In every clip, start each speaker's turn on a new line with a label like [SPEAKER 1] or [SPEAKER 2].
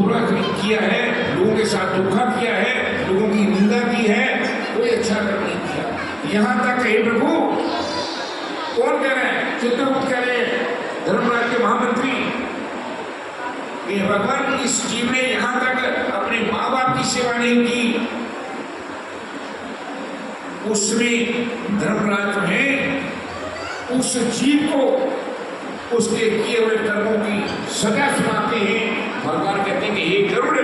[SPEAKER 1] बुरा किया है, लोगों के साथ धोखा किया है, लोगों की निंदा की है, कोई अच्छा कर्म नहीं किया। यहाँ तक हे प्रभु, कौन कह रहे हैं? चित्रगुप्त कह रहे हैं, धर्मराज के महामंत्री। भगवान इस जीव ने यहाँ तक अपने माँ बाप की सेवा नहीं की। उसमें धर्मराज है, उस जीव को उसके किए हुए कर्मों की सजा सुनाते हैं। भगवान कहते हैं कि ये गरुड़,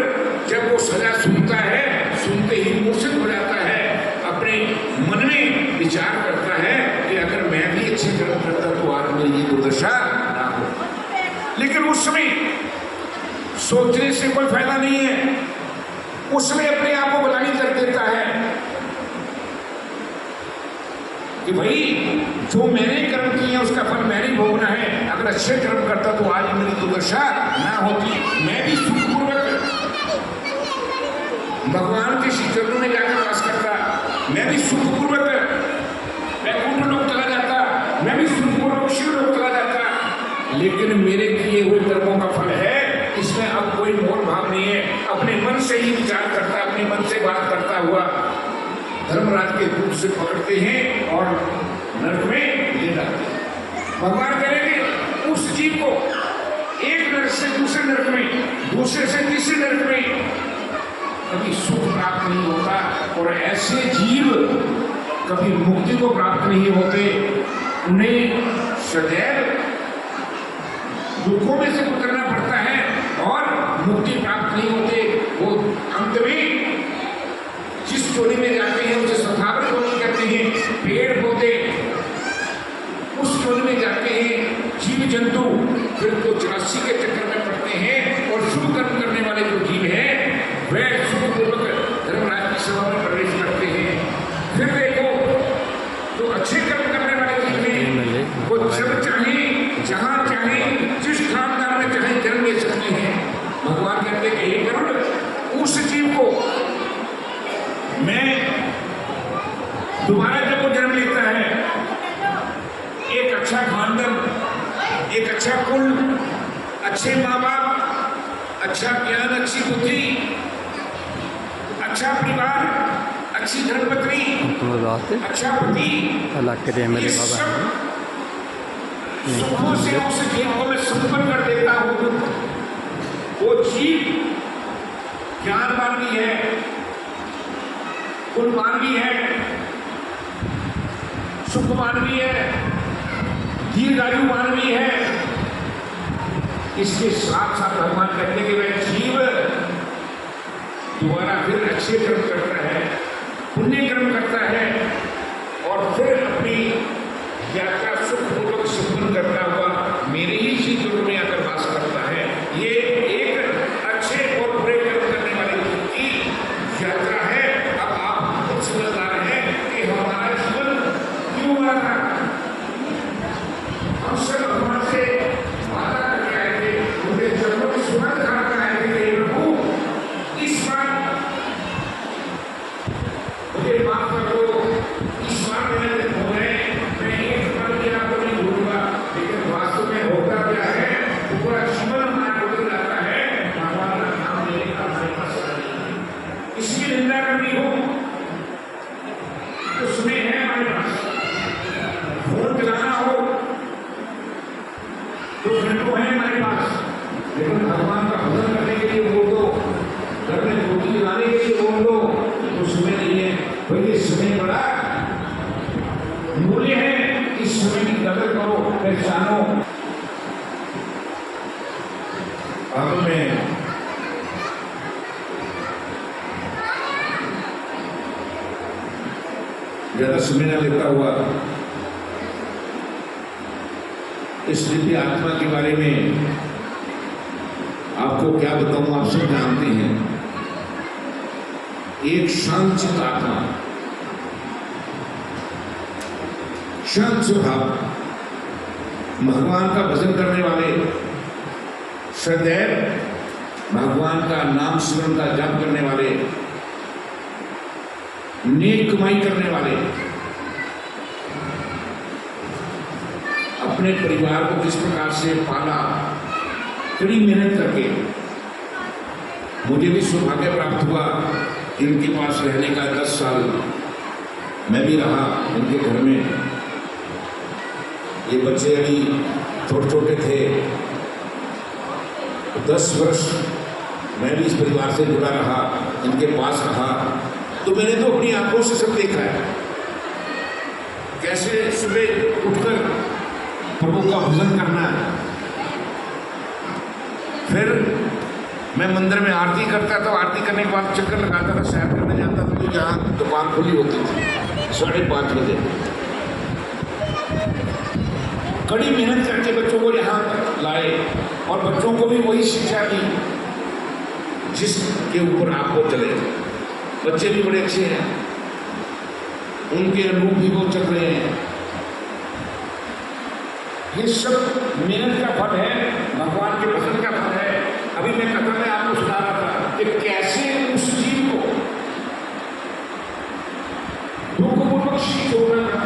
[SPEAKER 1] जब वो सजा सुनता है, सुनते ही मूर्छित हो जाता है, अपने मन में विचार करता है कि अगर मैं भी अच्छे कर्म करता तो आज मेरी दुर्दशा ना हो। लेकिन उस समय सोचने से कोई फ़ायदा नहीं है। उसमें अपने आप को बलानी कर देता है कि भाई, जो मैंने कर्म किए हैं, उसका फल मैंने भोगना है। अच्छे कर्म करता तो आज मेरी दुर्दशा ना होती। मैं भी सुखपूर्वक भगवान के श्री चरणों में जाकर वास करता। मैं भी सुखपूर्वक वैकुंठ लोग चला जाता। मैं भी सुखपूर्वक शिव लोग चला जाता। लेकिन मेरे किए हुए कर्मों का फल है, इसमें अब कोई मोल भाव नहीं है। अपने मन से ही विचार करता, अपने मन से बात करता हुआ धर्मराज के दूध से पकड़ते हैं और नरक में ले डालते हैं। भगवान करेंगे। उस जीव को एक नरक से दूसरे नरक में, दूसरे से तीसरे नरक में। कभी सुख प्राप्त नहीं होता और ऐसे जीव कभी मुक्ति को प्राप्त नहीं होते। उन्हें सदैव दुखों में से गुजरना पड़ता है और मुक्ति प्राप्त नहीं होते। वो अंत में जिस चोरी में जाते हैं उसे सथावर चोरी कहते हैं पेड़ पौधे उस चोरी में जाते हैं जीव जंतु फिर तो चौरासी के चक्कर में पड़ते हैं और शुभ कर्म करने वाले जो जीव हैं वह सुखपूर्वक धर्मराज की सेवा में प्रवेश करते हैं। फिर देखो, जो अच्छे कर्म करने वाले जीव हैं, वो जब चाहे, जहाँ चाहे, जिस खानदान में चाहे जन्म ले सकते हैं। भगवान कहते हैं, हे गरुड़ उस जीव को मैं दोबारा जब वो जन्म लेता है, एक अच्छा खानदान एक अच्छा कुल अच्छे माँ बाप अच्छा ज्ञान अच्छी बुद्धि अच्छा परिवार अच्छी धर्मपत्नी अच्छा पति
[SPEAKER 2] अल्लाह
[SPEAKER 1] के
[SPEAKER 2] मेरे
[SPEAKER 1] बाबा। से जीव मैं संपन्न कर देता हूँ। वो जीव ज्ञानवान भी है कुल मानवी है सुख मानवी है दीर्घायुवान मानवीय है। इसके साथ साथ भगवान कहते हैं कि वह जीव दोबारा फिर अच्छे कर्म करता है, पुण्य कर्म करता है और फिर अपनी यात्रा सुखपूर्वक संपन्न करता हुआ मेरे ही शीतल में आकर वास करता है ये एक अच्छे और बुरे कर्म करने वाले व्यक्ति की यात्रा है अब आप खुद समझदार हैं कि हमारा जीवन क्यों हुआ था हम सब भगवान से वादा करके आए थे उनके चरणों में सुगंध धारण कर आए थे कि हे प्रभु इस बार मुझे माफ़ कर दो इस बार मेरे हो गए मैं एक बार भी आपको नहीं भूलूँगा लेकिन वास्तव में होता क्या है वो पूरा जीवन हमारा बदल जाता है भगवान का नाम लेने का हमारे पास समय नहीं है इसकी निंदा करनी हो तो समय है हमारे पास फ़ोन चलाना हो तो घंटों है हमारे पास लेकिन भगवान का भजन करने के लिए बोल दो घर में रोटी लाने के लिए बोल दो तो समय नहीं है भाई ये समय बड़ा मूल्य है इस समय की कदर करो पहचानो अब मैं ज़्यादा समय न लेता हुआ। इस दिव्य आत्मा के बारे में आपको क्या बताऊँ, आप सब जानते हैं। एक शांत आत्मा। शांत स्वभाव। भगवान का भजन करने वाले सदैव भगवान का नाम स्मरण का जप करने वाले, नेक कमाई करने वाले अपने परिवार को किस प्रकार से पाला, कड़ी मेहनत करके मुझे भी सौभाग्य प्राप्त हुआ इनके पास रहने का दस साल मैं भी रहा इनके घर में। ये बच्चे अभी छोटे छोटे थे। दस वर्ष मैं भी इस परिवार से जुड़ा रहा, इनके पास रहा। तो मैंने तो अपनी आँखों से सब देखा है। कैसे सुबह उठकर प्रभु का भजन करना फिर मैं मंदिर में आरती करता था, आरती करने के बाद चक्कर लगाता था, सैर करने जाता था तो जहाँ दुकान खुली होती थी, साढ़े पाँच बजे। कड़ी मेहनत करके बच्चों को यहाँ लाए, और बच्चों को भी वही शिक्षा दी, जिसके ऊपर आपको चले। बच्चे भी बड़े अच्छे हैं, उनके अनुरूप भी वो चल रहे हैं। ये सब मेहनत का फल है, भगवान के भजन का फल है। अभी मैं कथा में आपको सुना रहा था कि कैसे उस जीव को दुखपूर्वक शीत होना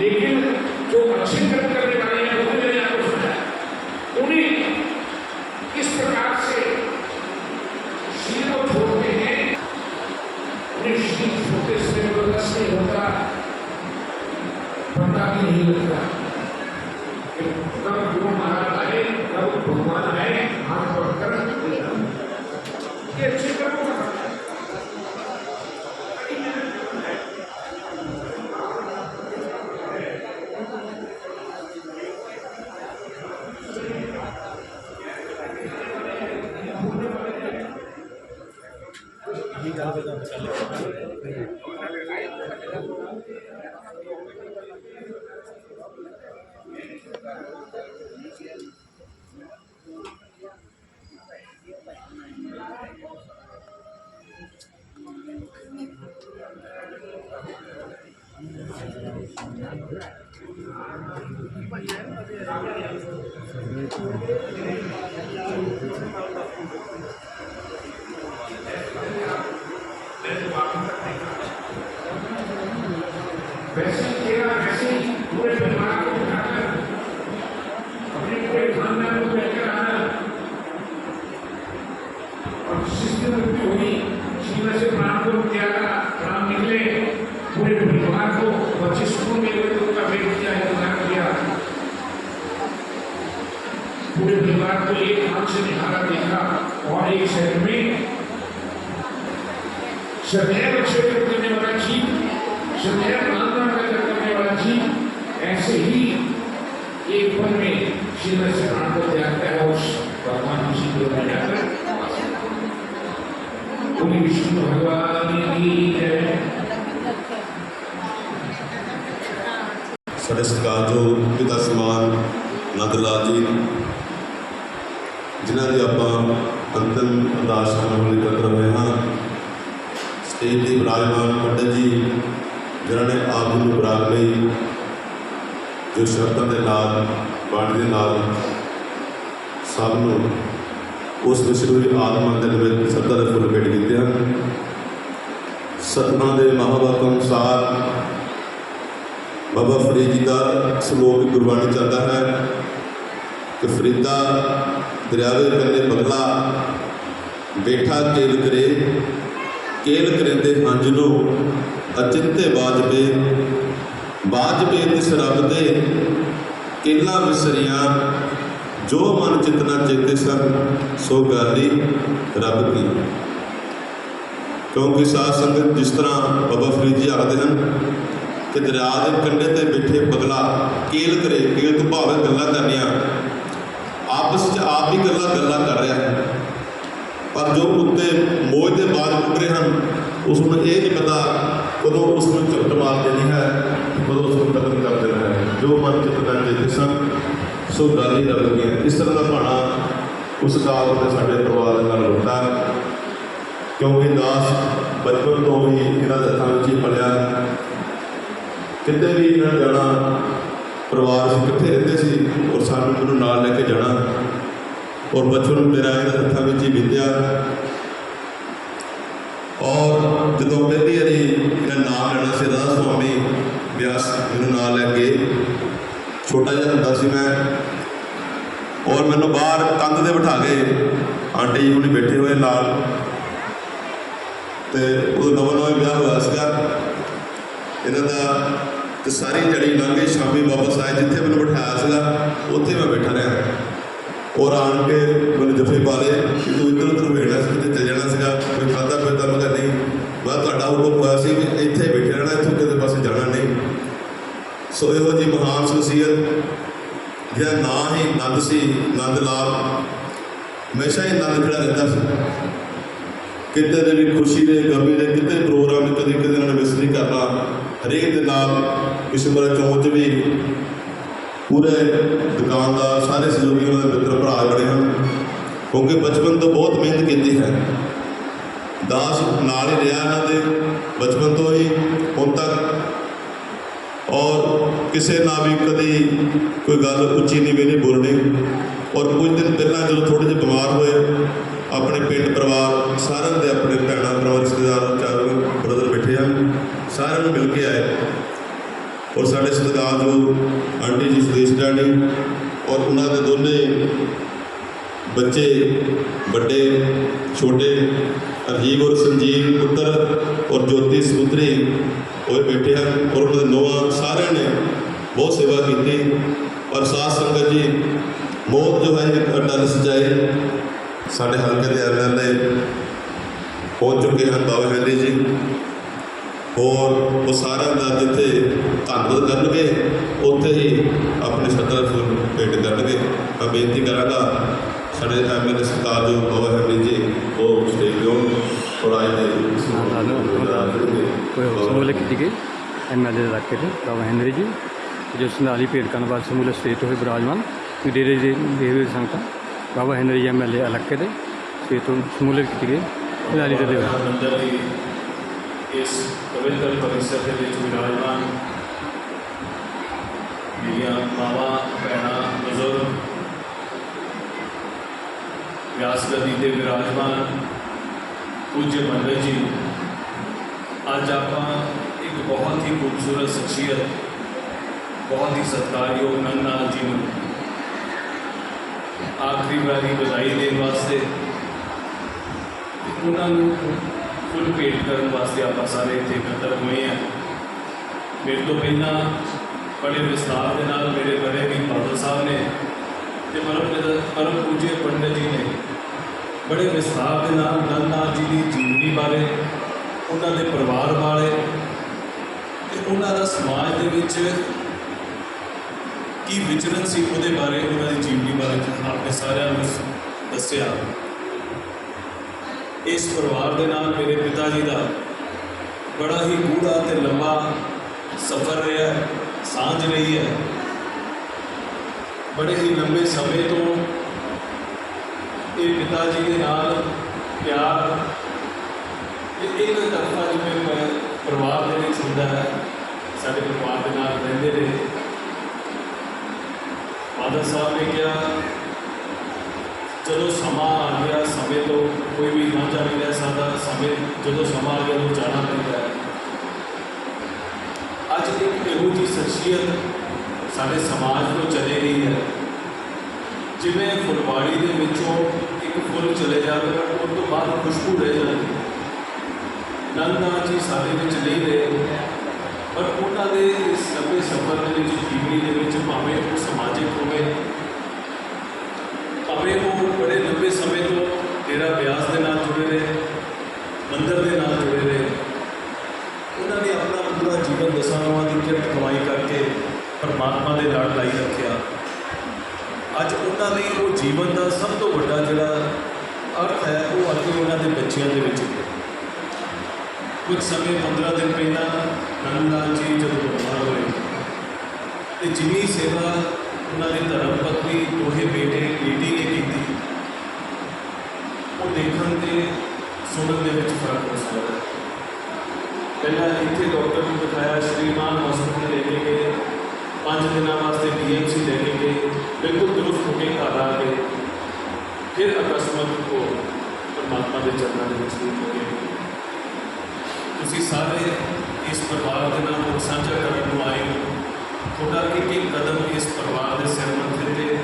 [SPEAKER 1] लेकिन कि Best बोली विष्णु भगवान की जय
[SPEAKER 3] ਸਾਡੇ ਸਤਿਕਾਰਯੋਗ ਪਿਤਾ ਸਮਾਨ ਨੰਦ ਲਾਲ ਜੀ ਜਿਨ੍ਹਾਂ ਦੀ ਆਪਾਂ ਅੰਤਿਮ ਅਰਦਾਸ ਕਰਨ ਲਈ ਇਕੱਤਰ ਹੋਏ ਹਾਂ ਸਟੇਜ ਦੇ ਵਿਰਾਜਮਾਨ ਪੰਡਤ ਜੀ ਜਿਨ੍ਹਾਂ ਨੇ ਆਪ ਨੂੰ ਬਰਾਗ ਲਈ ਜੋ ਸ਼ਰਤਾਂ ਦੇ ਨਾਲ ਬਾਣੀ ਦੇ ਨਾਲ ਸਭ ਨੂੰ ਉਸ ਵਿਸ਼ਨੂੰ ਆਤਮ ਮੰਦਰ ਵਿੱਚ ਸੱਤਾ ਦੇ ਫੁੱਲ ਭੇਟ ਕੀਤੇ ਹਨ। ਸਤਨਾਮ ਦੇ ਮਹਾਵਾਕ ਅਨੁਸਾਰ ਬਾਬਾ ਫਰੀਦ ਜੀ ਦਾ ਸ਼ਲੋਕ ਗੁਰਬਾਣੀ ਚੱਲਦਾ ਹੈ ਕਿ ਫਰੀਦਾ ਦਰਿਆ ਦੇ ਕੰਢੇ ਬਗਲਾ ਬੈਠਾ ਕੇਲ ਕਰੇ, ਕੇਲ ਕਰੇਂਦੇ ਹੰਝ ਨੂੰ ਅਚਿੰਤੇ ਬਾਜਵੇ ਬਾਜਵੇ ਤਿਸ ਰੱਬ ਦੇ ਕੇਲਾ ਵਿਸਰੀਆਂ ਜੋ ਮਨ ਚਿਤਨਾ ਚੇਤੇ ਸਨ ਸੋ ਗਾਲੀ ਰੱਬ ਕੀ ਕਿਉਂਕਿ ਸਾਧ ਸੰਗਤ ਜਿਸ ਤਰ੍ਹਾਂ ਬਾਬਾ ਫਰੀਦ ਜੀ ਆਖਦੇ ਹਨ ਕਿ ਦਰਿਆ ਦੇ ਕੰਢੇ ਤੇ ਬੈਠੇ ਬਗਲਾ, ਕੇਲ ਕਰੇ, ਕੇਲ ਤੋਂ ਭਾਵੇਂ ਗੱਲਾਂ ਕਰਨੀਆਂ। ਆਪਸ ਵਿੱਚ ਆਪ ਹੀ ਗੱਲਾਂ ਗੱਲਾਂ ਕਰ ਰਿਹਾ ਹੈ। ਪਰ ਜੋ ਉੱਤੇ ਮੋਜ ਦੇ ਬਾਦ ਉੱਡ ਰਹੇ ਹਨ ਉਸ ਨੂੰ ਇਹ ਨਹੀਂ ਪਤਾ ਉਦੋਂ ਉਸ ਨੂੰ ਝਪਟ ਮਾਰ ਦੇਣੀ ਹੈ ਉਦੋਂ ਉਸ ਨੂੰ ਖਤਮ ਕਰ ਦੇਣਾ ਹੈ। ਜੋ ਮਨ ਚਿਤ ਚੇਤੇ ਸਨ ਸੋ ਗੱਲ ਹੀ ਰਲ ਗਈ ਇਸ ਤਰ੍ਹਾਂ ਦਾ ਭਾਣਾ ਉਸ ਕਾਲ ਦੇ ਸਾਡੇ ਪਰਿਵਾਰ ਦੇ ਨਾਲ ਹੁੰਦਾ ਕਿਉਂਕਿ ਦਾਸ ਬਚਪਨ ਤੋਂ ਹੀ ਇਹਨਾਂ ਦੇ ਹੱਥਾਂ ਵਿੱਚ ਹੀ ਪਲਿਆ ਕਿਤੇ ਵੀ ਇਹਨਾਂ ਜਾਣਾ, ਪਰਿਵਾਰ ਸੀ ਕਿੱਥੇ ਰਹਿੰਦੇ ਸੀ ਔਰ ਸਾਨੂੰ ਮੈਨੂੰ ਨਾਲ ਲੈ ਕੇ ਜਾਣਾ। ਔਰ ਬਚਪਨ ਮੇਰਾ ਇਹਨਾਂ ਦੇ ਹੱਥਾਂ ਵਿੱਚ ਹੀ ਬੀਤਿਆ। ਔਰ ਜਦੋਂ ਪਹਿਲੀ ਵਾਰੀ ਇਹਨਾਂ ਨਾਮ ਲੈਣਾ ਸੀ, ਰਾਧਾ ਸੁਆਮੀ ਵਿਆਸ ਮੈਨੂੰ ਨਾਲ ਲੈ ਕੇ ਛੋਟਾ ਜਿਹਾ ਹੁੰਦਾ ਸੀ ਮੈਂ। ਔਰ ਮੈਨੂੰ ਬਾਹਰ ਕੰਧ ਤੇ ਬਿਠਾ ਕੇ ਆਂਟੀ ਜੀ ਹੁਣੀ ਬੈਠੇ ਹੋਏ ਨਾਲ। ਤੇ ਉਹ ਨਵਾਂ ਨਵਾਂ ਵਿਆਹ ਹੋਇਆ ਸੀਗਾ। ਇਹਨਾਂ ਦਾ ਤੇ ਸਾਰੀ ਜੜੀ ਲੰਘ ਗਈ ਸ਼ਾਮੀ ਵਾਪਸ ਆਏ। ਜਿੱਥੇ ਮੈਨੂੰ ਬਿਠਾਇਆ ਸੀਗਾ, ਉੱਥੇ ਮੈਂ ਬੈਠਾ ਰਿਹਾ। ਔਰ ਆਣ ਕੇ ਮੈਨੂੰ ਜੱਫੇ ਪਾ ਲਏ ਕਿ ਤੂੰ ਇੱਧਰ ਉੱਧਰ ਵੇਖਣਾ ਸੀ ਕਿਤੇ ਚੱਲ ਜਾਣਾ ਸੀਗਾ। ਕੋਈ ਖਾਦਾ ਪੀਤਾ ਮੈਂ ਨਹੀਂ। ਬਸ ਤੁਹਾਡਾ ਹੁਕਮ ਹੋਇਆ ਸੀ ਕਿ ਇੱਥੇ ਬੈਠੇ ਰਹਿਣਾ, ਇੱਥੋਂ ਕਿਤੇ ਪਾਸੇ ਜਾਣਾ ਨਹੀਂ। ਸੋ ਇਹੋ ਜੀ ਮਹਾਨ ਸ਼ਖਸੀਅਤ ਜਿਹੜਾ ਨਾਂ ਹੀ ਨੰਦ ਸੀ ਨੰਦ ਲਾਲ ਹਮੇਸ਼ਾ ਹੀ ਨੰਦ ਖੜਾ ਰਹਿੰਦਾ ਸੀ। ਕਿਤੇ ਦੇ ਵੀ ਖੁਸ਼ੀ ਦੇ ਗਮੀ ਦੇ ਕਿਤੇ ਪ੍ਰੋਗਰਾਮ ਕਦੇ ਕਦੇ ਇਹਨਾਂ ਨੇ ਮਿਸ ਨਹੀਂ ਕਰਨਾ, ਹਰੇਕ ਦੇ ਨਾਲ ਕਿਸ਼ਮਰਾ ਚੌਂਚ ਵੀ ਪੂਰੇ ਦੁਕਾਨਦਾਰ, ਸਾਰੇ ਸਹਿਯੋਗੀ ਉਹਨਾਂ ਦੇ ਮਿੱਤਰ, ਭਰਾ ਬੜੇ ਹਨ ਕਿਉਂਕਿ ਬਚਪਨ ਤੋਂ ਬਹੁਤ ਮਿਹਨਤ ਕੀਤੀ ਹੈ। ਦਾਸ ਨਾਲ ਹੀ ਰਿਹਾ ਇਹਨਾਂ ਦੇ, ਬਚਪਨ ਤੋਂ ਹੀ ਹੁਣ ਤੱਕ ਔਰ ਕਿਸੇ ਨਾਲ ਵੀ ਕਦੀ ਕੋਈ ਗੱਲ ਉੱਚੀ ਨੀਵੀਂ ਨਹੀਂ ਬੋਲਣੀ। ਔਰ ਕੁਝ ਦਿਨ ਪਹਿਲਾਂ ਜਦੋਂ ਥੋੜੇ ਜਿਹੇ ਬਿਮਾਰ ਹੋਏ, ਆਪਣੇ ਪਿੰਡ ਪਰਿਵਾਰ ਸਾਰਿਆਂ ਦੇ ਆਪਣੇ ਭੈਣਾਂ ਭਰਾ ਰਿਸ਼ਤੇਦਾਰ, ਚਾਰ ਬ੍ਰਦਰ ਬੈਠੇ ਹਨ, ਸਾਰਿਆਂ ਨੂੰ ਮਿਲ ਕੇ ਆਏ। ਔਰ ਸਾਡੇ ਸਤਿਕਾਰਯੋਗ ਆਂਟੀ ਜੀ, ਸੁਦੇਸ਼ ਡਾਣੀ ਔਰ ਉਹਨਾਂ ਦੇ ਦੋਨੇ ਬੱਚੇ, ਵੱਡੇ, ਛੋਟੇ ਅਰਜੀਵ ਔਰ ਸੰਜੀਵ ਪੁੱਤਰ ਔਰ ਜੋਤੀ ਸੁਪੁੱਤਰੀ ਉਹ ਬੈਠੇ ਹਨ ਔਰ ਉਹਨਾਂ ਦੇ ਨੋਆ ਸਾਰਿਆਂ ਨੇ ਬਹੁਤ ਸੇਵਾ ਕੀਤੀ। ਔਰ ਸਾਧ ਸੰਗਤ ਜੀ ਮੌਤ ਜੋ ਹੈ ਇੱਕ ਅਟਲ ਸਚਾਈ ਸਾਡੇ ਹਲਕੇ ਦੇ ਐਮਐਲਏ ਪਹੁੰਚ ਚੁੱਕੇ ਹਨ ਬਾਬਾ ਹੈਂਰੀ ਜੀ। ਔਰ ਉਹ ਸਾਰਿਆਂ ਦਾ ਜਿੱਥੇ ਧੰਨਵਾਦ ਕਰਨਗੇ ਉੱਥੇ ਹੀ ਆਪਣੇ ਸਤਰ ਫੁੱਲ ਭੇਟ ਕਰਨਗੇ। ਮੈਂ ਬੇਨਤੀ ਕਰਾਂਗਾ ਸਾਡੇ ਐਮਐਲਏ ਸਰਕਾਰ ਜੋ ਬਾਬਾ ਹੈਂਰੀ ਜੀ ਉਹ ਸਟੇਜ ਤੋਂ ਥੋੜਾ ਜਿਹਾ
[SPEAKER 2] ਕੋਈ ਹੋਰ ਸਮੂਲਕ ਕੀਤੀ ਗਈ ਐਮਐਲਏ ਦੇ ਇਲਾਕੇ ਦੇ ਬਾਬਾ ਹੈਨਰੀ ਜੀ। ਜੋ ਸੰਧਾਲੀ ਭੇਟ ਕਰਨ ਵਾਸਤੇ ਸਮੂਲਕ ਸਟੇਟ ਹੋਏ ਬਿਰਾਜਮਾਨ ਡੇਰੇ ਦੇ ਦੇਵੇ ਸੰਗਤਾਂ। ਬਾਬਾ ਹੈਨਰੀ ਜੀ ਐਮਐਲਏ ਇਲਾਕੇ ਦੇ ਸਟੇਜ ਤੋਂ ਸਮੂਲਕ ਕੀਤੀ ਗਈ ਸੰਧਾਲੀ ਦੇ ਦੇਵੇ।
[SPEAKER 4] ਦੀ ਇਸ ਪਵਿੱਤਰ ਪਰਿਸਰ ਦੇ ਵਿੱਚ ਵਿਰਾਜਮਾਨ ਮੇਰੀਆਂ ਮਾਵਾਂ, ਭੈਣਾਂ, ਬਜ਼ੁਰਗ ਵਿਆਸ ਗੱਦੀ ਤੇ ਵਿਰਾਜਮਾਨ ਪੂਜਯ ਮੰਡਲ ਜੀ ਅੱਜ ਆਪਾਂ ਇੱਕ ਬਹੁਤ ਹੀ ਖੂਬਸੂਰਤ ਸ਼ਖਸੀਅਤ, ਬਹੁਤ ਹੀ ਸਤਿਕਾਰਯੋਗ ਨੰਦ ਨਾਲ ਜੀ ਨੂੰ ਆਖਰੀ ਵਾਰੀ ਵਧਾਈ ਦੇਣ ਵਾਸਤੇ ਉਹਨਾਂ ਨੂੰ ਫੁੱਲ ਭੇਟ ਕਰਨ ਵਾਸਤੇ ਆਪਾਂ ਸਾਰੇ ਇੱਥੇ ਇਕੱਤਰ ਹੋਏ ਹਾਂ। ਮੇਰੇ ਤੋਂ ਪਹਿਲਾਂ ਬੜੇ ਵਿਸਤਾਰ ਦੇ ਨਾਲ ਮੇਰੇ ਬੜੇ ਵੀ ਬਾਦਲ ਸਾਹਿਬ ਨੇ ਤੇ ਪਰਮ ਪਰਮ ਪੂਜੇ ਪੰਡਤ ਜੀ ਨੇ ਬੜੇ ਵਿਸਤਾਰ ਦੇ ਨਾਲ ਨੰਦਨਾਥ ਜੀ ਦੀ ਜੀਵਨੀ ਬਾਰੇ ਉਹਨਾਂ ਦੇ ਪਰਿਵਾਰ ਵਾਲੇ ਤੇ ਉਹਨਾਂ ਦਾ ਸਮਾਜ ਦੇ ਵਿੱਚ ਕੀ ਵਿਚਰਨ ਸੀ ਉਹਦੇ ਬਾਰੇ, ਉਹਨਾਂ ਦੀ ਜੀਵਨੀ ਬਾਰੇ ਆਪਣੇ ਸਾਰਿਆਂ ਨੂੰ ਦੱਸਿਆ। ਇਸ ਪਰਿਵਾਰ ਦੇ ਨਾਲ ਮੇਰੇ ਪਿਤਾ ਜੀ ਦਾ ਬੜਾ ਹੀ ਗੂੜਾ ਤੇ ਲੰਬਾ ਸਫ਼ਰ ਰਿਹਾ ਸਾਂਝ ਰਹੀ ਹੈ। ਬੜੇ ਹੀ ਲੰਬੇ ਸਮੇਂ ਤੋਂ ਇਹ ਪਿਤਾ ਜੀ ਦੇ ਨਾਲ ਪਿਆਰ ਤੇ ਇੱਕ ਤਰਫਾ ਜਿਵੇਂ ਮੈਂ ਪਰਿਵਾਰ ਦੇ ਵਿੱਚ ਹੁੰਦਾ ਹੈ, ਸਾਡੇ ਪਰਿਵਾਰ ਦੇ ਨਾਲ ਰਹਿੰਦੇ ਰਹੇ ਫਾਦਰ ਸਾਹਿਬ ਨੇ ਕਿਹਾ, ਜਦੋਂ ਸਮਾਂ ਆ ਗਿਆ, ਸਮੇਂ ਤੋਂ ਕੋਈ ਵੀ ਨਾ ਨਹੀਂ ਰਹਿ ਸਮੇਂ ਜਦੋਂ ਸਮਾਂ ਆ ਗਿਆ ਉਹ ਜਾਣਾ ਪੈਂਦਾ ਹੈ। ਅੱਜ ਇੱਕ ਇਹੋ ਜਿਹੀ ਸ਼ਖਸੀਅਤ ਸਾਡੇ ਸਮਾਜ ਤੋਂ ਚਲੇ ਗਈ ਹੈ। ਜਿਵੇਂ ਫੁਲਵਾੜੀ ਦੇ ਵਿੱਚੋਂ ਇੱਕ ਫੁੱਲ ਚਲੇ ਜਾਵੇ, ਉਸ ਤੋਂ ਬਾਅਦ ਖੁਸ਼ਬੂ ਰਹਿ ਜਾਂਦੀ ਹੈ। ਨੰਦਨਾਥ ਜੀ ਸਾਡੇ ਵਿੱਚ ਨਹੀਂ ਰਹੇ ਪਰ ਉਹਨਾਂ ਦੇ ਇਸ ਲੰਬੇ ਸਫ਼ਰ ਦੇ ਵਿੱਚ, ਜੀਵਨੀ ਦੇ ਵਿੱਚ ਭਾਵੇਂ ਉਹ ਸਮਾਜਿਕ ਹੋਵੇ, ਭਾਵੇਂ ਉਹ ਬੜੇ ਲੰਬੇ ਸਮੇਂ ਤੋਂ ਡੇਰਾ ਬਿਆਸ ਦੇ ਨਾਲ ਜੁੜੇ ਰਹੇ, ਮੰਦਰ ਦੇ ਨਾਲ ਜੁੜੇ ਰਹੇ, ਉਹਨਾਂ ਨੇ ਆਪਣਾ ਪੂਰਾ ਜੀਵਨ ਦਸਾਂ ਨੌਂ ਦੀ ਕਿਰਤ ਕਮਾਈ ਕਰਕੇ ਪਰਮਾਤਮਾ ਦੇ ਨਾਲ ਲਾਈ ਰੱਖਿਆ। ਅੱਜ ਉਹਨਾਂ ਲਈ ਉਹ ਜੀਵਨ ਦਾ ਸਭ ਤੋਂ ਵੱਡਾ ਜਿਹੜਾ ਅਰਥ ਹੈ, ਉਹ ਅੱਜ ਉਹਨਾਂ ਦੇ ਬੱਚਿਆਂ ਦੇ ਵਿੱਚ। ਹੈ ਕੁਝ ਸਮੇਂ 15 ਦਿਨ ਪਹਿਲਾਂ ਨੰਦਲਾਲ ਜੀ ਜਦੋਂ ਬਿਮਾਰ ਹੋਏ ਤੇ ਜਿੰਨੀ ਸੇਵਾ ਉਹਨਾਂ ਦੇ ਧਰਮ ਪਤਨੀ ਦੋਹੇ ਬੇਟੇ ਬੇਟੀ ਨੇ ਕੀਤੀ ਉਹ ਦੇਖਣ ਤੇ ਸੁਣਨ ਦੇ ਵਿੱਚ ਫ਼ਰਕ ਹੋ ਸਕਦਾ ਹੈ ਪਹਿਲਾਂ ਇੱਥੇ ਡਾਕਟਰ ਨੂੰ ਦਿਖਾਇਆ ਸ਼੍ਰੀਮਾਨ ਹਸਪਤਾਲ ਲੈ ਕੇ ਗਏ ਪੰਜ ਦਿਨਾਂ ਵਾਸਤੇ ਡੀਐਮਸੀ ਲੈ ਕੇ ਗਏ ਬਿਲਕੁਲ ਦਰੁਸਤ ਹੋ ਕੇ ਘਰ ਆ ਗਏ ਫਿਰ ਅਕਸਮਤ ਉਹ ਪਰਮਾਤਮਾ ਦੇ ਚਰਨਾਂ ਦੇ ਵਿੱਚ ਹੋ ਗਏ ਤੁਸੀਂ ਸਾਰੇ ਇਸ ਪਰਿਵਾਰ ਦੇ ਨਾਲ ਸਾਂਝਾ ਕਰਨ ਨੂੰ ਆਏ ਹੋ। ਤੁਹਾਡਾ ਇੱਕ ਇੱਕ ਕਦਮ ਇਸ ਪਰਿਵਾਰ ਦੇ ਸਿਰ ਮੱਥੇ ਤੇ।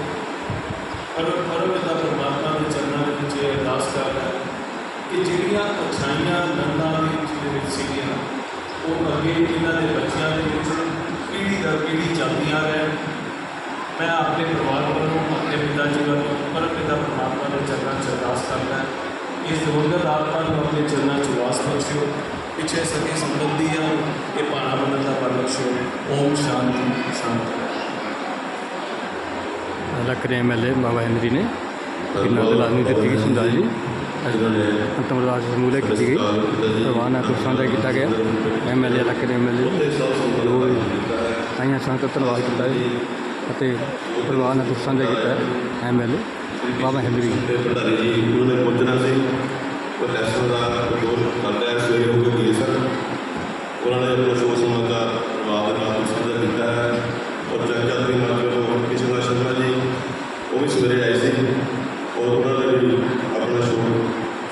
[SPEAKER 4] ਪਰ ਪਰਮ ਪਿਤਾ ਪਰਮਾਤਮਾ ਦੇ ਚਰਨਾਂ ਦੇ ਵਿੱਚ ਇਹ ਅਰਦਾਸ ਕਿ ਜਿਹੜੀਆਂ ਅਛਾਈਆਂ ਨੰਦਾਂ ਦੇ ਵਿੱਚ ਸੀਗੀਆਂ, ਉਹ ਅੱਗੇ ਇਹਨਾਂ ਦੇ ਬੱਚਿਆਂ ਦੇ ਵਿੱਚ ਪੀੜ੍ਹੀ ਦਰ ਪੀੜ੍ਹੀ ਚੱਲਦੀਆਂ ਰਹਿਣ। ਮੈਂ ਆਪਣੇ ਪਰਿਵਾਰ ਵੱਲੋਂ, ਆਪਣੇ ਪਿਤਾ ਜੀ ਵੱਲੋਂ ਪਰ ਪਿਤਾ ਪਰਮਾਤਮਾ ਦੇ ਚਰਨਾਂ 'ਚ ਅਰਦਾਸ ਕਰਦਾ ਇਸ ਦੁਰਗਤ ਆਤਮਾ ਨੂੰ ਆਪਣੇ ਚਰਨਾਂ 'ਚ ਵਾਸ ਬਖਸ਼ਿਓ ਪਿੱਛੇ ਸਕੇ ਸੰਬੰਧੀਆਂ ਨੂੰ ਇਹ ਪਾਣਾ ਬਣਨ ਦਾ ਬਖਸ਼ਿਓ ਓਮ ਸ਼ਾਂਤੀ ਸ਼ਾਂਤੀ।
[SPEAKER 2] ਲੱਕ ਦੇ ਐਮਐਲਏ ਬਾਬਾ ਹੈਨਰੀ ਨੇ ਕਿੰਨਾ ਦੇ ਲਾਜ਼ਮੀ ਦਿੱਤੀ ਗਈ ਸ਼ਰਧਾਂਜਲੀ ਅੰਤਮ ਅਰਦਾਸ ਸਮੂਲੇ ਕੀਤੀ ਗਈ। ਪ੍ਰਵਾਨ ਹੈ ਸਾਂਝਾ ਕੀਤਾ ਗਿਆ। ਐਮਐਲਏ ਲੱਕ ਦੇ ਐਮਐਲਏ ਜੋ। ਆਈਆਂ ਸੰਗਤ ਧੰਨਵਾਦ ਕੀਤਾ ਹੈ ਅਤੇ ਪ੍ਰਵਾਨ ਹੈ ਸਾਂਝਾ ਕੀਤਾ ਐਮਐਲਏ ਬਾਬਾ ਹੈਨਰੀ
[SPEAKER 3] ਤੇ ਜੀ ਉਹਨਾਂ ਨੇ ਪਹੁੰਚਣਾ ਸੀ। ਉਹ ਲੈਸਨ ਦਾ ਦੌਰ ਕਰ ਰਿਹਾ ਸਵੇਰੇ ਹੋ ਕੇ ਗਏ ਸਨ ਉਹਨਾਂ ਨੇ ਆਪਣਾ ਸ਼ੋਅ ਸਮਾਚਾਰ ਪਰਿਵਾਰ ਦੇ ਨਾਲ ਸਮਝਾ ਕੀਤਾ ਹੈ। ਔਰ ਚਾਚਾ ਤਰੀ ਮਾਂ ਵੱਲੋਂ ਕਿਸ਼ਨਾ ਸ਼ਰਮਾ ਜੀ, ਉਹ ਵੀ ਸਵੇਰੇ ਆਏ ਸੀ। ਔਰ ਉਹਨਾਂ ਨੇ ਵੀ ਆਪਣਾ ਸ਼ੋਰ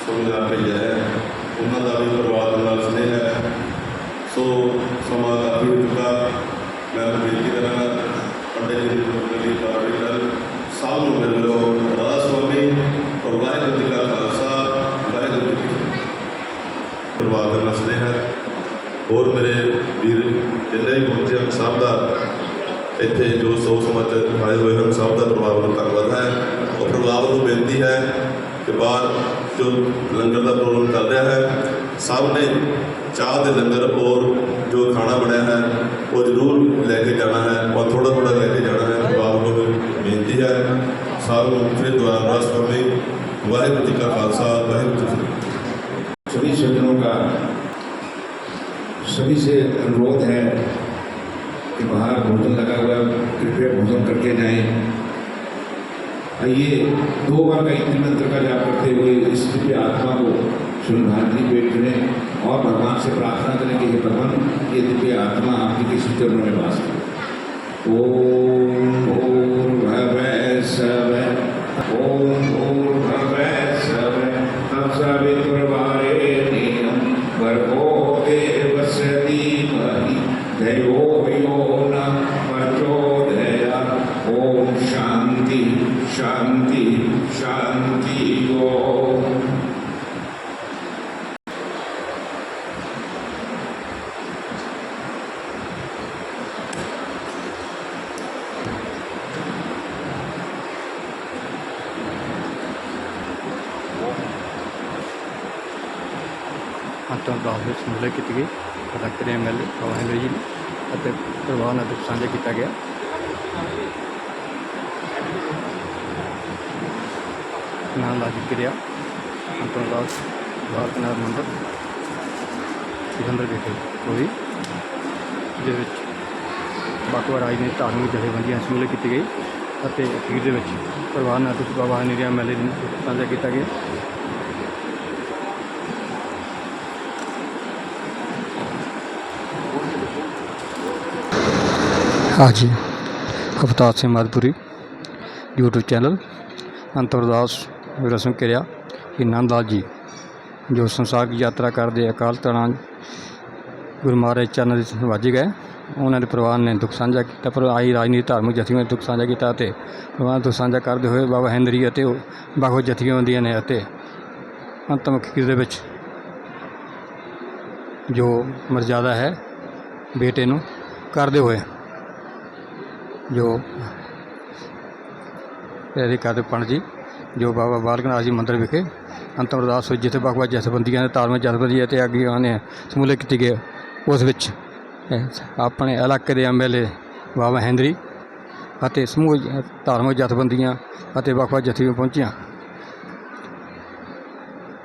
[SPEAKER 3] ਸਮਝਾ ਭੇਜਿਆ ਹੈ। ਉਹਨਾਂ ਦਾ ਵੀ ਪਰਿਵਾਰ ਦੇ ਨਾਲ ਸਨੇਹ ਹੈ। ਸੋ ਸਮਾਂ ਕਾਫੀ ਹੋ ਚੁੱਕਾ। ਮੈਂ ਬੇਨਤੀ ਕਰਾਂਗਾ ਪੰਡਿਤ ਜੀ ਦੀ ਮੇਰੀ ਕਾਰਵਾਈ ਕਰ ਸਭ ਨੂੰ ਮਿਲ ਲਓ ਰਾਧਾ ਸੁਆਮੀ ਔਰ ਵਾਹਿਗੁਰੂ ਜੀ ਕਾ ਖਾਲਸਾ ਵਾਹਿਗੁਰੂ ਜੀ ਕੀ ਫਤਿਹ ਪਰਿਵਾਰ ਦੇ ਮਸਲੇ ਹੈ ਹੋਰ ਮੇਰੇ ਵੀਰ ਜਿੰਨੇ ਵੀ ਪਹੁੰਚੇ ਹਨ ਸਭ ਦਾ ਇੱਥੇ ਜੋ ਸੋ ਸਮਾਜ ਆਏ ਹੋਏ ਹਨ ਸਭ ਦਾ ਪਰਿਵਾਰ ਨੂੰ ਧੰਨਵਾਦ ਹੈ ਔਰ ਪਰਿਵਾਰ ਨੂੰ ਬੇਨਤੀ ਹੈ ਕਿ ਬਾਹਰ ਜੋ ਲੰਗਰ ਦਾ ਪ੍ਰੋਗਰਾਮ ਚੱਲ ਰਿਹਾ ਹੈ ਸਭ ਨੇ ਚਾਹ ਦੇ ਲੰਗਰ ਔਰ ਜੋ ਖਾਣਾ ਬਣਿਆ ਹੈ ਉਹ ਜ਼ਰੂਰ ਲੈ ਕੇ ਜਾਣਾ ਹੈ ਔਰ ਥੋੜਾ ਥੋੜਾ ਲੈ ਕੇ ਜਾਣਾ ਹੈ ਪਰਿਵਾਰ ਨੂੰ ਬੇਨਤੀ ਹੈ ਸਭ ਨੂੰ ਫਿਰ ਦੁਆਰਾ ਰਸ ਕਰਨੀ ਵਾਹਿਗੁਰੂ ਜੀ ਕਾ ਖਾਲਸਾ ਵਾਹਿਗੁਰੂ ਜੀ ਕੀ ਫਤਿਹ
[SPEAKER 1] सभी सज्जनों का सभी से अनुरोध है कि बाहर भोजन लगा हुआ कृपया भोजन करके जाएँ। आइए, दो बार गायत्री मंत्र का जाप करते हुए इस दिव्य आत्मा को सुनभारती पेट करें और भगवान से प्रार्थना करें कि हे भगवान, ये दिव्य आत्मा आपके किसी चरणों में वास करे ओम भूर्भुवः स्वः। ओम भूर्भुवः स्वः। तत्सवितुर्वरेण्यं
[SPEAKER 2] ਅੰਤਮ ਅਰਦਾਸ ਵਿੱਚ ਸਮੂਲੇ ਕੀਤੀ ਗਈ। ਲੱਕ ਦੇ ਐਮਐਲਏ ਬਾਬਾ ਜੀ ਨੇ ਅਤੇ ਪ੍ਰਵਾਨ ਨਾਲ ਸਾਂਝਾ ਕੀਤਾ ਗਿਆ। ਨਾਲ ਲਾਜੀ ਕਿਰਿਆ ਅੰਤਮ ਦਾਸ ਬਾਲਕ ਨਾਥ ਮੰਦਰ ਸਿਕੰਦਰ ਵਿਖੇ ਹੋਈ, ਜਿਹਦੇ ਵਿੱਚ ਵੱਖ ਵੱਖ ਰਾਜਨੀਤਿਕ ਧਾਰਮਿਕ ਜਥੇਬੰਦੀਆਂ ਸਮੂਲੇ ਕੀਤੀ ਗਈ ਅਤੇ ਅਖੀਰ ਦੇ ਵਿੱਚ ਪ੍ਰਵਾਨ ਨਾਲ ਬਾਬਾ ਹੈਨਰੀ ਐਮਐਲਏ ਜੀ ਨੂੰ ਸਾਂਝਾ ਕੀਤਾ ਗਿਆ। ਹਾਂਜੀ। ਅਵਤਾਰ ਸਿੰਘ ਮਦਪੁਰੀ YouTube ਚੈਨਲ ਅੰਤਰਦਾਸ ਰਸਮ ਕਿਰਿਆ ਕਿ ਲਾਲ ਜੀ, ਜੋ ਸੰਸਾਰ ਦੀ ਯਾਤਰਾ ਕਰਦੇ ਅਕਾਲ ਤਣਾ ਗੁਰੂ ਮਹਾਰਾਜ ਚਰਨ ਦੇ ਨਵਾਜੇ ਗਏ। ਉਹਨਾਂ ਦੇ ਪਰਿਵਾਰ ਨੇ ਦੁੱਖ ਸਾਂਝਾ ਕੀਤਾ, ਪਰ ਆਈ ਰਾਜਨੀਤੀ ਧਾਰਮਿਕ ਜਥੇਬੰਦੀਆਂ ਨੇ ਦੁੱਖ ਸਾਂਝਾ ਕੀਤਾ ਤੇ ਪਰਿਵਾਰ ਦੁੱਖ ਸਾਂਝਾ ਕਰਦੇ ਹੋਏ ਬਾਬਾ ਹੈਂਦਰੀ ਅਤੇ ਬਾਗੋ ਹੁੰਦੀਆਂ ਨੇ ਅਤੇ ਅੰਤਮ ਅਖੀਰ ਦੇ ਵਿੱਚ ਜੋ ਮਰਜ਼ਾਦਾ ਹੈ ਬੇਟੇ ਨੂੰ ਕਰਦੇ ਹੋਏ ਜੋ ਪਿਆਰੇ ਕਾਦੇ ਜੀ, ਜੋ ਬਾਬਾ ਬਾਲਕ ਨਾਥ ਜੀ ਮੰਦਿਰ ਵਿਖੇ ਅੰਤਮ ਅਰਦਾਸ ਹੋਈ, ਜਿੱਥੇ ਵੱਖ-ਵੱਖ ਜਥੇਬੰਦੀਆਂ ਨੇ ਧਾਰਮਿਕ ਜਥੇਬੰਦੀਆਂ ਤੇ ਆਗੂਆਂ ਨੇ ਸਮੂਲੇ ਕੀਤੀ ਗਈ। ਉਸ ਵਿੱਚ ਆਪਣੇ ਇਲਾਕੇ ਦੇ ਐਮਐਲਏ ਬਾਬਾ ਹੈਂਦਰੀ ਅਤੇ ਸਮੂਹ ਧਾਰਮਿਕ ਜਥੇਬੰਦੀਆਂ ਅਤੇ ਵੱਖ-ਵੱਖ ਜਥੇਬੰਦੀਆਂ ਪਹੁੰਚੀਆਂ।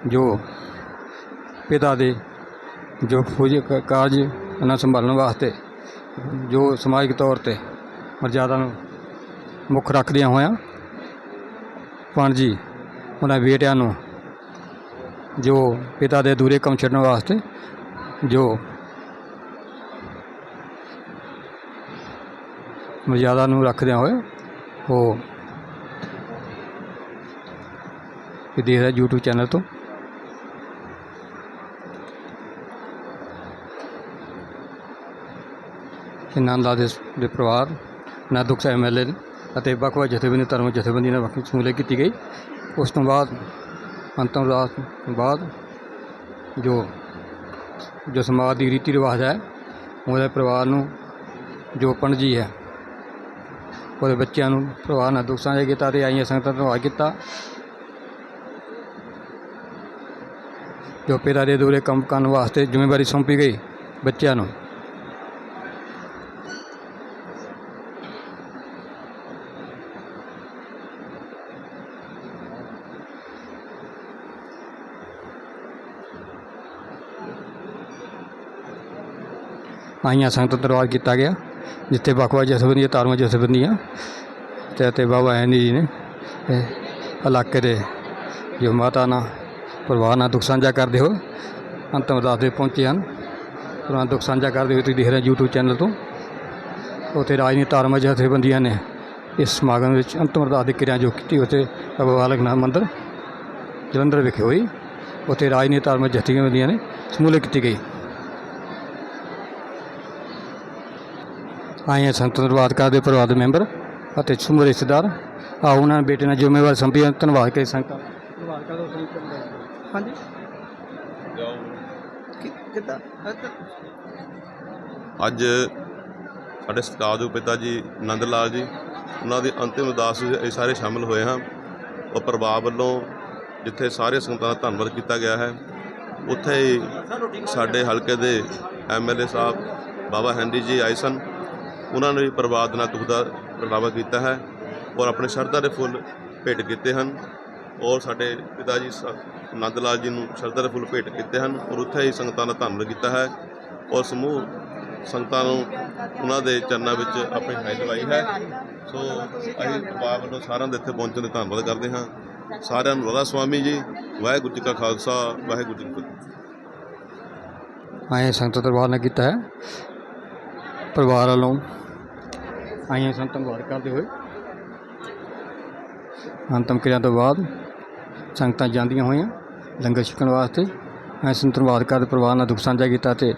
[SPEAKER 2] ਜੋ ਪਿਤਾ ਦੇ ਜੋ ਫੌਜੀ ਕਾਰਜ ਉਹਨਾਂ ਸੰਭਾਲਣ ਵਾਸਤੇ, ਜੋ ਸਮਾਜਿਕ ਤੌਰ ਤੇ ਮਰਜ਼ਾਦਾ ਨੂੰ ਮੁੱਖ ਰੱਖਦਿਆਂ ਹੋਇਆਂ। ਪੰਡ ਜੀ, ਉਹਨਾਂ ਬੇਟਿਆਂ ਨੂੰ ਜੋ ਪਿਤਾ ਦੇ ਅਧੂਰੇ ਕੰਮ ਛੱਡਣ ਵਾਸਤੇ ਜੋ ਮਰਜ਼ਾਦਾ ਨੂੰ ਰੱਖਦਿਆਂ ਹੋਏ ਉਹ ਇਹ ਦੇਖ YouTube ਚੈਨਲ ਤੋਂ। ਕਿ ਨੰਦ ਦੇ ਪਰਿਵਾਰ ਨਾ ਦੁੱਖ ਐਮ ਐਲ ਏ ਅਤੇ ਵੱਖ ਵੱਖ ਜਥੇਬੰਦੀਆਂ, ਧਰਮ ਜਥੇਬੰਦੀਆਂ ਨਾਲ ਵੱਖ ਸਮੂਲੇ ਕੀਤੀ ਗਈ। ਉਸ ਤੋਂ ਬਾਅਦ ਅੰਤਮ ਰਾਤ ਤੋਂ ਬਾਅਦ ਜੋ ਜੋ ਸਮਾਜ ਦੀ ਰੀਤੀ ਰਿਵਾਜ ਹੈ, ਉਹਦੇ ਪਰਿਵਾਰ ਨੂੰ ਜੋ ਪੰਡਤ ਜੀ ਹੈ, ਉਹਦੇ ਬੱਚਿਆਂ ਨੂੰ ਪਰਿਵਾਰ ਨਾਲ ਦੁੱਖ ਸਾਂਝਾ ਕੀਤਾ ਤੇ ਆਈਆਂ ਸੰਗਤਾਂ ਦਾ ਧੰਨਵਾਦ ਕੀਤਾ। ਜੋ ਪਿਤਾ ਦੇ ਦੂਰੇ ਕੰਮ ਕਰਨ ਵਾਸਤੇ ਜ਼ਿੰਮੇਵਾਰੀ ਸੌਂਪੀ ਗਈ ਬੱਚਿਆਂ ਨੂੰ। ਆਈਆਂ ਸੰਗਤ ਦਰਬਾਰ ਕੀਤਾ ਗਿਆ ਜਿੱਥੇ ਵੱਖ ਵੱਖ ਜਥੇਬੰਦੀਆਂ ਧਾਰਮਿਕ ਜਥੇਬੰਦੀਆਂ ਤੇ ਅਤੇ ਬਾਬਾ ਐਨੀ ਜੀ ਨੇ ਇਹ ਇਲਾਕੇ ਦੇ ਜੋ ਮਾਤਾ ਨਾਲ ਪਰਿਵਾਰ ਨਾਲ ਦੁੱਖ ਸਾਂਝਾ ਕਰਦੇ ਹੋ ਅੰਤਮ ਅਰਦਾਸ ਦੇ ਪਹੁੰਚੇ ਹਨ ਪਰਿਵਾਰ ਦੁੱਖ ਸਾਂਝਾ ਕਰਦੇ ਹੋਏ ਤੁਸੀਂ ਦੇਖ ਰਹੇ ਹੋ YouTube ਚੈਨਲ ਤੋਂ ਉੱਥੇ ਰਾਜਨੀਤਿਕ ਧਾਰਮਿਕ ਜਥੇਬੰਦੀਆਂ ਨੇ ਇਸ ਸਮਾਗਮ ਵਿੱਚ ਅੰਤਮ ਅਰਦਾਸ ਦੀ ਕਿਰਿਆ ਜੋ ਕੀਤੀ ਉੱਥੇ ਬਾਬਾ ਬਾਲਕ ਨਾਥ ਮੰਦਿਰ ਜਲੰਧਰ ਵਿਖੇ ਹੋਈ ਉੱਥੇ ਰਾਜਨੀਤਿਕ ਧਾਰਮਿਕ ਜਥੇਬੰਦੀਆਂ ਨੇ ਸਮੂਲੇ ਕੀਤੀ ਗਈ ਆਏ ਹਾਂ ਸੰਤ ਧੰਨਵਾਦ ਕਰਦੇ ਪਰਿਵਾਰ ਦੇ ਮੈਂਬਰ ਅਤੇ ਸਮੂਹ ਰਿਸ਼ਤੇਦਾਰ। ਆ ਉਹਨਾਂ ਨੇ ਬੇਟੇ ਨਾਲ ਜ਼ਿੰਮੇਵਾਰ ਸੰਭੀ ਧੰਨਵਾਦ ਕਰੇ ਸੰਗਤਾਂ ਧੰਨਵਾਦ ਕਰੋ ਹਾਂਜੀ। ਕਿੱਦਾਂ?
[SPEAKER 3] ਅੱਜ ਸਾਡੇ ਸਤਿਕਾਰਯੋਗ ਪਿਤਾ ਜੀ ਨੰਦ ਲਾਲ ਜੀ, ਉਹਨਾਂ ਦੀ ਅੰਤਿਮ ਅਰਦਾਸ ਵਿੱਚ ਸਾਰੇ ਸ਼ਾਮਲ ਹੋਏ ਹਾਂ। ਉਹ ਪਰਿਵਾਰ ਵੱਲੋਂ ਜਿੱਥੇ ਸਾਰੇ ਸੰਗਤਾਂ ਦਾ ਧੰਨਵਾਦ ਕੀਤਾ ਗਿਆ ਹੈ, ਉੱਥੇ ਹੀ ਸਾਡੇ ਹਲਕੇ ਦੇ ਐਮਐਲਏ ਸਾਹਿਬ ਬਾਬਾ ਹੈਨਰੀ ਜੀ ਆਏ ਸਨ। ਉਹਨਾਂ ਨੇ ਵੀ ਪਰਿਵਾਰ ਦੇ ਨਾਲ ਦੁੱਖ ਦਾ ਪ੍ਰਗਟਾਵਾ ਕੀਤਾ ਹੈ ਔਰ ਆਪਣੇ ਸ਼ਰਧਾ ਦੇ ਫੁੱਲ ਭੇਟ ਕੀਤੇ ਹਨ ਔਰ ਸਾਡੇ ਪਿਤਾ ਜੀ ਸ- ਨੰਦ ਲਾਲ ਜੀ ਨੂੰ ਸ਼ਰਧਾ ਦੇ ਫੁੱਲ ਭੇਟ ਕੀਤੇ ਹਨ ਔਰ ਉੱਥੇ ਹੀ ਸੰਗਤਾਂ ਦਾ ਧੰਨਵਾਦ ਕੀਤਾ ਹੈ ਔਰ ਸਮੂਹ ਸੰਗਤਾਂ ਨੂੰ ਉਹਨਾਂ ਦੇ ਚਰਨਾਂ ਵਿੱਚ ਆਪਣੀ ਹਾਈ ਲਵਾਈ ਹੈ। ਸੋ ਅਸੀਂ ਪਰਿਵਾਰ ਵੱਲੋਂ ਸਾਰਿਆਂ ਦੇ ਇੱਥੇ ਪਹੁੰਚਣ ਦੇ ਧੰਨਵਾਦ ਕਰਦੇ ਹਾਂ। ਸਾਰਿਆਂ ਨੂੰ ਰਾਧਾ ਸੁਆਮੀ ਜੀ, ਵਾਹਿਗੁਰੂ ਜੀ ਕਾ ਖਾਲਸਾ, ਵਾਹਿਗੁਰੂ ਜੀ ਕੀ ਫਤਿਹ।
[SPEAKER 2] ਆਏ ਸੰਤ ਦਰਬਾਰ ਨੇ ਕੀਤਾ ਹੈ। ਪਰਿਵਾਰ ਵੱਲੋਂ ਆਈਆਂ ਸੰਤ ਧੰਨਵਾਦ ਕਰਦੇ ਹੋਏ। ਅੰਤਮ ਕਿਰਿਆ ਤੋਂ ਬਾਅਦ ਸੰਗਤਾਂ ਜਾਂਦੀਆਂ ਹੋਈਆਂ ਲੰਗਰ ਛਕਣ ਵਾਸਤੇ। ਆਏ ਸੰਤ ਧੰਨਵਾਦ ਕਰਦੇ, ਪਰਿਵਾਰ ਨਾਲ ਦੁੱਖ ਸਾਂਝਾ ਕੀਤਾ ਤੇ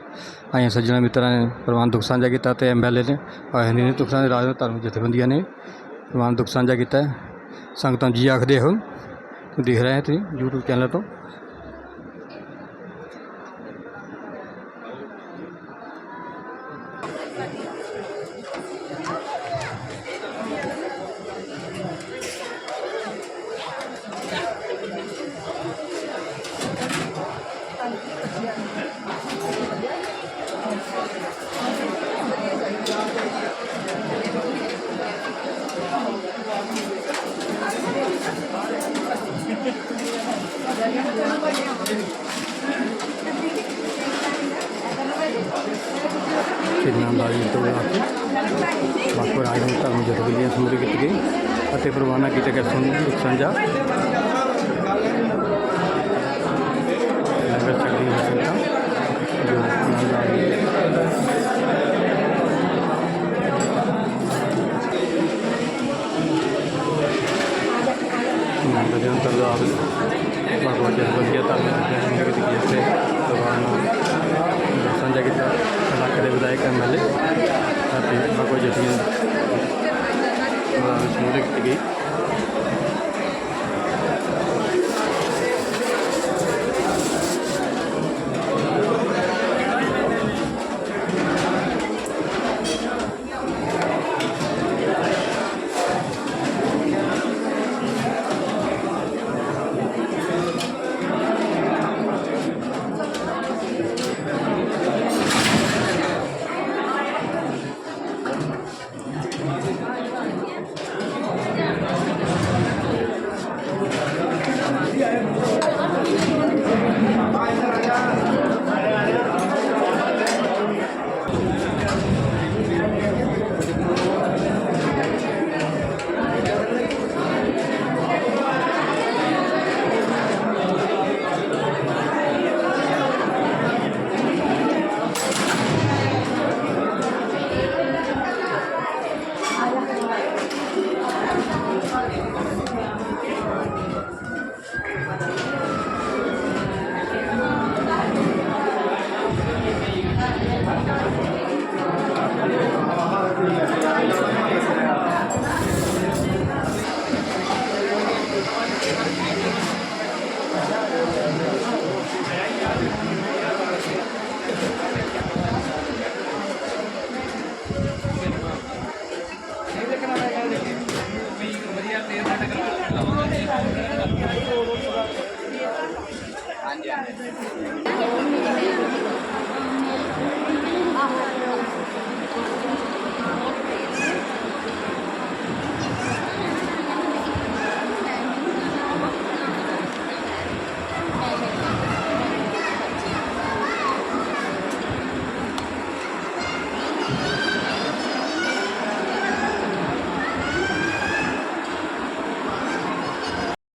[SPEAKER 2] ਆਈਆਂ ਸੱਜਣਾ ਮਿੱਤਰਾਂ ਨੇ ਪਰਿਵਾਰ ਨਾਲ ਦੁੱਖ ਸਾਂਝਾ ਕੀਤਾ ਤੇ ਐਮਐਲਏ ਨੇ, ਆਏ ਨੇ, ਦੁੱਖ ਸਾਂਝੇ ਰਾਜ ਧਰਮ ਜਥੇਬੰਦੀਆਂ ਨੇ ਪਰਿਵਾਰ ਨਾਲ ਦੁੱਖ ਸਾਂਝਾ ਕੀਤਾ। ਸੰਗਤਾਂ ਜੀ ਆਖਦੇ ਹੋ। ਦੇਖ ਰਹੇ ਤੁਸੀਂ YouTube ਚੈਨਲ ਤੋਂ। ਸਿਗਨਲ ਦਾ ਜੀ ਤੋਂ ਆ ਕੇ ਬਾਕੀ ਧਰਮ ਜਥੇਬੰਦੀਆਂ ਸਮੂਹ ਕੀਤੀ ਗਈ ਅਤੇ ਪ੍ਰਵਾਨਾ ਕੀਤਾ ਗਿਆ ਸੁਣ ਸਾਂਝਾ ਚੱਲੀ ਹੈ ਜੋ ਨਾਲ ਦਾ ਵਧੀਆ ਧਰਮ ਜਥੇਬੰਦੀਆਂ ਕੀਤੀ ਗਈ ਅਤੇ ਪ੍ਰਵਾਨਾ ਸਾਂਝਾ ਕੀਤਾ ਇਲਾਕੇ ਦੇ ਵਿਧਾਇਕ ਐਮਐਲਏ ਅਤੇ ਬਾਕੋ ਜੱਟੀਆਂ ਨਾਲ ਸ਼ਮੂਲੀਅਤ ਕੀਤੀ ਗਈ